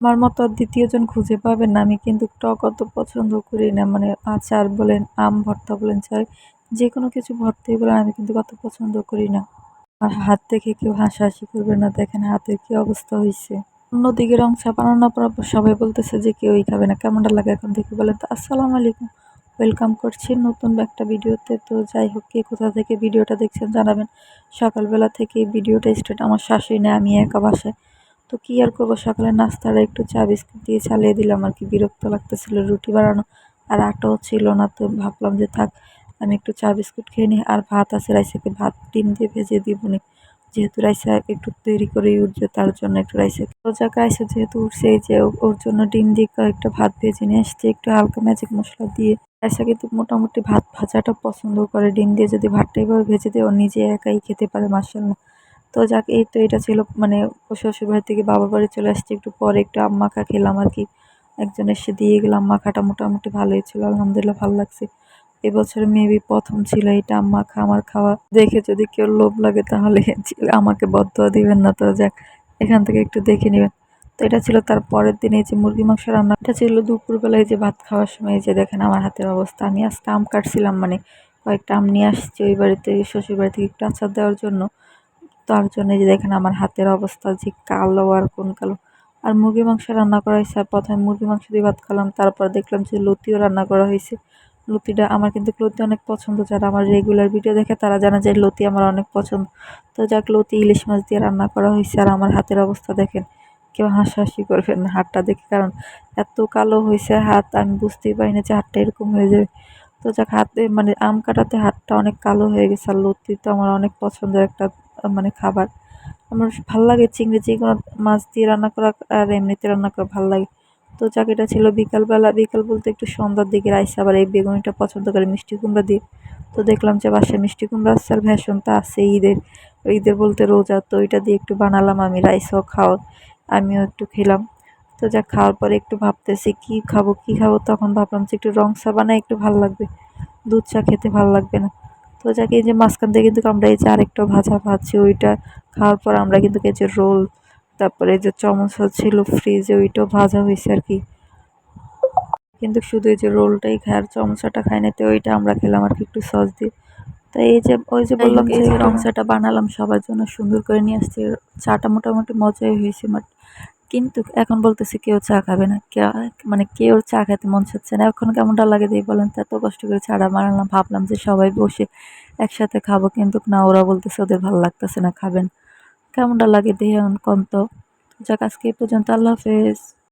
আমার মতো আর দ্বিতীয়জন খুঁজে পাবেন না। আমি কিন্তু টক অত পছন্দ করি না। মানে আচার বলেন, আম ভর্তা বলেন চাই যে কোনো কিছু ভর্তাই বলেন, আমি কিন্তু অত পছন্দ করি না। আর হাত দেখে কেউ হাসাহাসি করবে না। দেখেন হাতের কি অবস্থা হয়েছে অন্যদিকে রং বানানোর পর সবাই বলতেছে যে কেউই খাবে না। কেমনটা লাগে এখন দেখে বলেন তো। আসসালামু আলাইকুম। ওয়েলকাম করছি নতুন একটা ভিডিওতে। তো যাই হোক, কে কোথা থেকে ভিডিওটা দেখছেন জানাবেন। সকালবেলা থেকে ভিডিওটা স্টার্ট আমার শাশুড়ি নেই, আমি একা বাসায়। তো কী আর করব? সকালে নাস্তাটা একটু চা বিস্কুট দিয়ে চালিয়ে দিলাম আর কি। বিরক্ত লাগতেছিল রুটি বানানো। আর আটাও ছিল না, তো ভাবলাম যে থাক, আমি একটু চা বিস্কুট খেয়ে নিই। আর ভাত আছে রাইসাকে। ভাত ডিম দিয়ে ভেজে দিব নি যেহেতু রাইসা একটু তৈরি করেই উঠছে, তার জন্য একটু রাইসা যাক, রাইসা যেহেতু উঠছে যে ওর জন্য ডিম দিয়ে কয়েকটা ভাত ভেজে নিয়ে আসছে। একটু হালকা ম্যাজিক মশলা দিয়ে। রাইসা কিন্তু মোটামুটি ভাত ভাজাটা পছন্দ করে। ডিম দিয়ে যদি ভাতটা এভাবে ভেজে দেয়, ও নিজে একাই খেতে পারে মাসাল্লাহ তো যাক, এই তো এটা ছিল মানে শ্বশুর বাড়ি থেকে বাবার বাড়ি চলে আসছে, একটু পরে একটু আম্মাখা খেলাম আর কি। একজন এসে দিয়ে গেলাম, মাখাটা মোটামুটি ভালোই ছিল, আলহামদুলিল্লাহ ভালো লাগছে। এবছর মেবি প্রথম ছিল এটা আম্মা আমার খাওয়া দেখে যদি কেউ লোভ লাগে তাহলে আমাকে বদয়া দিবেন না, তো যাক, এখান থেকে একটু দেখে নেবেন। তো এটা ছিল তার পরের দিন যে মুরগি মাংস রান্না, এটা ছিল দুপুরবেলায় যে ভাত খাওয়ার সময় যে দেখেন আমার হাতের অবস্থা। আমি আজকে আম কাটছিলাম মানে কয়েকটা আম নিয়ে আসছি ওই বাড়িতে শ্বশুর বাড়ি থেকে একটু আচার দেওয়ার জন্য। তার জন্য যে দেখেন আমার হাতের অবস্থা যে কালো আর কোন কালো। আর মুরগি মাংস রান্না করা হয়েছে, আর প্রথমে মুরগি মাংস দিয়ে ভাত খেলাম, তারপর দেখলাম যে লতিও রান্না করা হয়েছে। লতিটা আমার কিন্তু লতি অনেক পছন্দ, যারা আমার রেগুলার ভিডিও দেখে তারা জানে যে লতি আমার অনেক পছন্দ। তো যাক, লতি, ইলিশ মাছ দিয়ে রান্না করা হয়েছে, আর আমার হাতের অবস্থা দেখেন, কেউ হাসাহাসি করবেন না হাতটা দেখে, কারণ এত কালো হয়েছে হাত, আমি বুঝতেই পারি না যে হাতটা এরকম হয়ে যাবে। তো যাক, হাতে মানে আম কাটাতে হাতটা অনেক কালো হয়ে গেছে, আর লতি তো আমার অনেক পছন্দের একটা মানে খাবার। আমার ভালো লাগে চিংড়ি, যে কোনো মাছ দিয়ে রান্না করা আর এমনিতে রান্না করা ভালো লাগে। তো চাকরিটা ছিল বিকালবেলা। বিকাল বলতে একটু সন্ধ্যার দিকে রাইসে আবার এই বেগুনিটা পছন্দ করে মিষ্টি কুমড়া দিয়ে। তো দেখলাম যে বাসায় মিষ্টি কুমড়া আসছে আর তো আছে ঈদের। ঈদের বলতে রোজা। তো ওইটা দিয়ে একটু বানালাম আমি, রাইসও খাওয়া আমিও একটু খেলাম। তো যা খাওয়ার পরে একটু ভাবতেছি কি খাব কি খাব? তখন ভাবলাম যে একটু রং চা একটু ভালো লাগবে। দুধ চা খেতে ভালো লাগবে না। তো যাকে এই যে মাঝখান থেকে কিন্তু আমরা এই যে আরেকটা ভাজা ভাজছি ওইটা খাওয়ার পর আমরা কিন্তু এই যে রোল তারপরে যে চামচ ছিল ফ্রিজে ওইটাও ভাজা হয়েছে আর কি। কিন্তু শুধু এই যে রোলটাই খায় আর চামচাটা খাই না তো ওইটা আমরা খেলাম আর কি একটু সস দিয়ে। তো এই যে ওই যে বললাম যে রং চাটা বানালাম সবার জন্য সুন্দর করে নিয়ে আসছি চাটা মোটামুটি মজাই হয়েছে বাট কিন্তু এখন বলতেছে কেউ চা খাবে না। মানে কেউ চা খেতে মন চাচ্ছে না। এখন কেমনটা লাগে দিয়ে বলেন এত কষ্ট করে ছাড়া বানালাম ভাবলাম যে সবাই বসে একসাথে খাব, কিন্তু না, ওরা বলতেছে ওদের ভালো লাগতেছে না, খাবেন। কেমনটা লাগে দিয়ে এখন কন্ত যাক, আজকে এই পর্যন্ত, আল্লাহ হাফেজ।